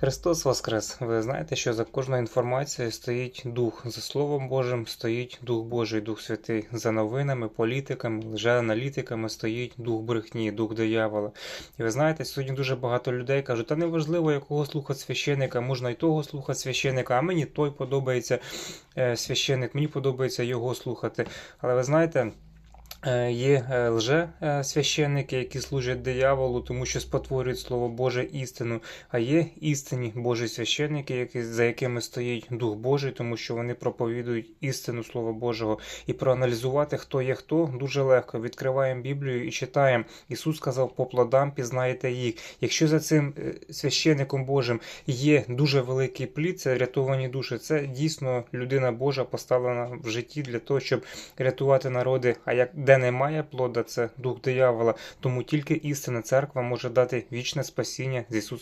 Христос Воскрес! Ви знаєте, що за кожною інформацією стоїть Дух. За Словом Божим стоїть Дух Божий, Дух Святий. За новинами, політиками, лжеаналітиками стоїть Дух брехні, Дух диявола. І ви знаєте, сьогодні дуже багато людей кажуть, та неважливо, якого слухати священика, можна і того слухати священика, а мені той подобається е, священик, мені подобається його слухати. Але ви знаєте. Е, Є е, лже е, священники, які служать дияволу, тому що спотворюють Слово Боже істину. А є істинні Божі священники, які, за якими стоїть Дух Божий, тому що вони проповідують істину Слова Божого. І проаналізувати, хто є хто, дуже легко. Відкриваємо Біблію і читаємо. Ісус сказав, по плодам пізнаєте їх. Якщо за цим священником Божим є дуже великий плід, це рятовані душі. Це дійсно людина Божа поставлена в житті для того, щоб рятувати народи. А як де немає плода, це дух диявола. Тому тільки істинна церква може дати вічне спасіння з Ісусом.